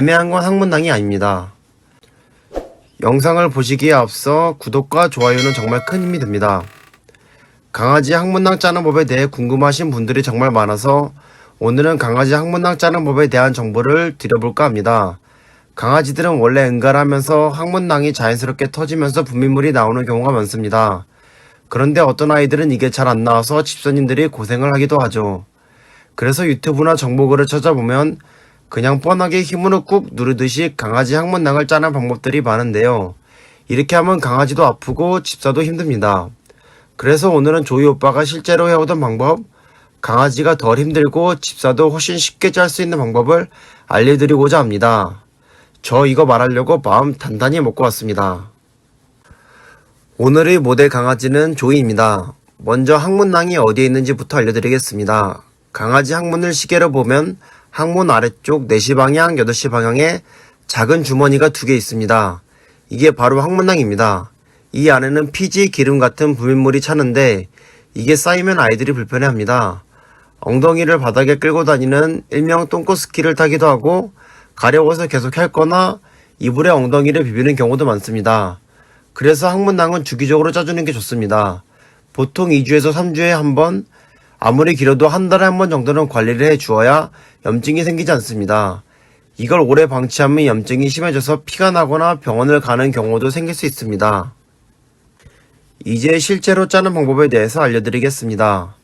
애매한 건 학문당이 아닙니다. 영상을 보시기에 앞서 구독과 좋아요는 정말 큰 힘이 됩니다. 강아지 항문낭 짜는 법에 대해 궁금하신 분들이 정말 많아서 오늘은 강아지 항문낭 짜는 법에 대한 정보를 드려볼까 합니다. 강아지들은 원래 응가하면서 항문낭이 자연스럽게 터지면서 분비물이 나오는 경우가 많습니다. 그런데 어떤 아이들은 이게 잘 안 나와서 집사님들이 고생을 하기도 하죠. 그래서 유튜브나 정보글을 찾아보면 그냥 뻔하게 힘으로 꾹 누르듯이 강아지 항문낭을 짜는 방법들이 많은데요. 이렇게 하면 강아지도 아프고 집사도 힘듭니다. 그래서 오늘은 조이 오빠가 실제로 해오던 방법, 강아지가 덜 힘들고 집사도 훨씬 쉽게 짤 수 있는 방법을 알려드리고자 합니다. 저 이거 말하려고 마음 단단히 먹고 왔습니다. 오늘의 모델 강아지는 조이입니다. 먼저 항문낭이 어디에 있는지부터 알려드리겠습니다. 강아지 항문을 시계로 보면 항문 아래쪽 4시 방향, 8시 방향에 작은 주머니가 두 개 있습니다. 이게 바로 항문낭입니다. 이 안에는 피지, 기름 같은 분비물이 차는데 이게 쌓이면 아이들이 불편해합니다. 엉덩이를 바닥에 끌고 다니는 일명 똥꼬스키를 타기도 하고 가려워서 계속 핥거나 이불에 엉덩이를 비비는 경우도 많습니다. 그래서 항문낭은 주기적으로 짜주는 게 좋습니다. 보통 2주에서 3주에 한 번, 아무리 길어도 한 달에 한 번 정도는 관리를 해 주어야 염증이 생기지 않습니다. 이걸 오래 방치하면 염증이 심해져서 피가 나거나 병원을 가는 경우도 생길 수 있습니다. 이제 실제로 짜는 방법에 대해서 알려드리겠습니다.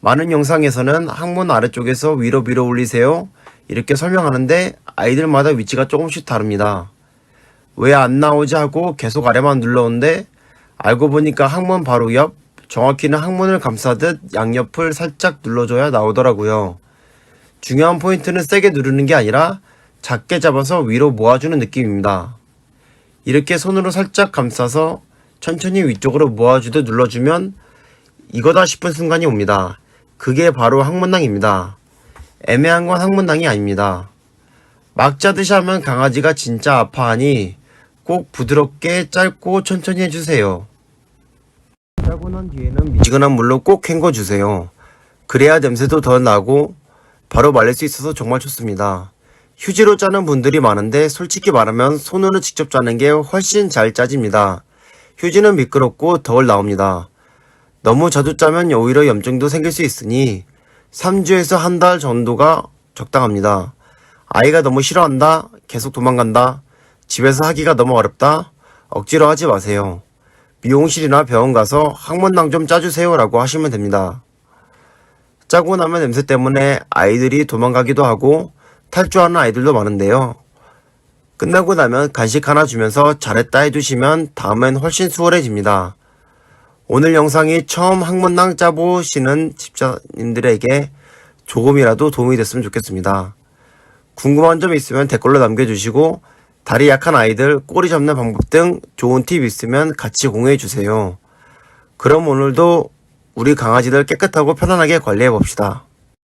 많은 영상에서는 항문 아래쪽에서 위로 위로 올리세요. 이렇게 설명하는데 아이들마다 위치가 조금씩 다릅니다. 왜 안 나오지 하고 계속 아래만 눌러오는데 알고 보니까 항문 바로 옆, 정확히는 항문을 감싸듯 양옆을 살짝 눌러줘야 나오더라고요. 중요한 포인트는 세게 누르는 게 아니라 작게 잡아서 위로 모아주는 느낌입니다. 이렇게 손으로 살짝 감싸서 천천히 위쪽으로 모아주듯 눌러주면 이거다 싶은 순간이 옵니다. 그게 바로 항문낭입니다. 애매한 건 항문낭이 아닙니다. 막 짜듯이 하면 강아지가 진짜 아파하니 꼭 부드럽게 짧고 천천히 해주세요. 짜고 난 뒤에는 미지근한 물로 꼭 헹궈주세요. 그래야 냄새도 덜 나고 바로 말릴 수 있어서 정말 좋습니다. 휴지로 짜는 분들이 많은데 솔직히 말하면 손으로 직접 짜는 게 훨씬 잘 짜집니다. 휴지는 미끄럽고 덜 나옵니다. 너무 자주 짜면 오히려 염증도 생길 수 있으니 3주에서 한 달 정도가 적당합니다. 아이가 너무 싫어한다, 계속 도망간다, 집에서 하기가 너무 어렵다, 억지로 하지 마세요. 미용실이나 병원 가서 항문낭 좀 짜주세요 라고 하시면 됩니다. 짜고 나면 냄새 때문에 아이들이 도망가기도 하고 탈주하는 아이들도 많은데요. 끝나고 나면 간식 하나 주면서 잘했다 해주시면 다음엔 훨씬 수월해집니다. 오늘 영상이 처음 항문낭 짜보시는 집사님들에게 조금이라도 도움이 됐으면 좋겠습니다. 궁금한 점 있으면 댓글로 남겨주시고 다리 약한 아이들 꼬리 잡는 방법 등 좋은 팁 있으면 같이 공유해 주세요. 그럼 오늘도 우리 강아지들 깨끗하고 편안하게 관리해 봅시다.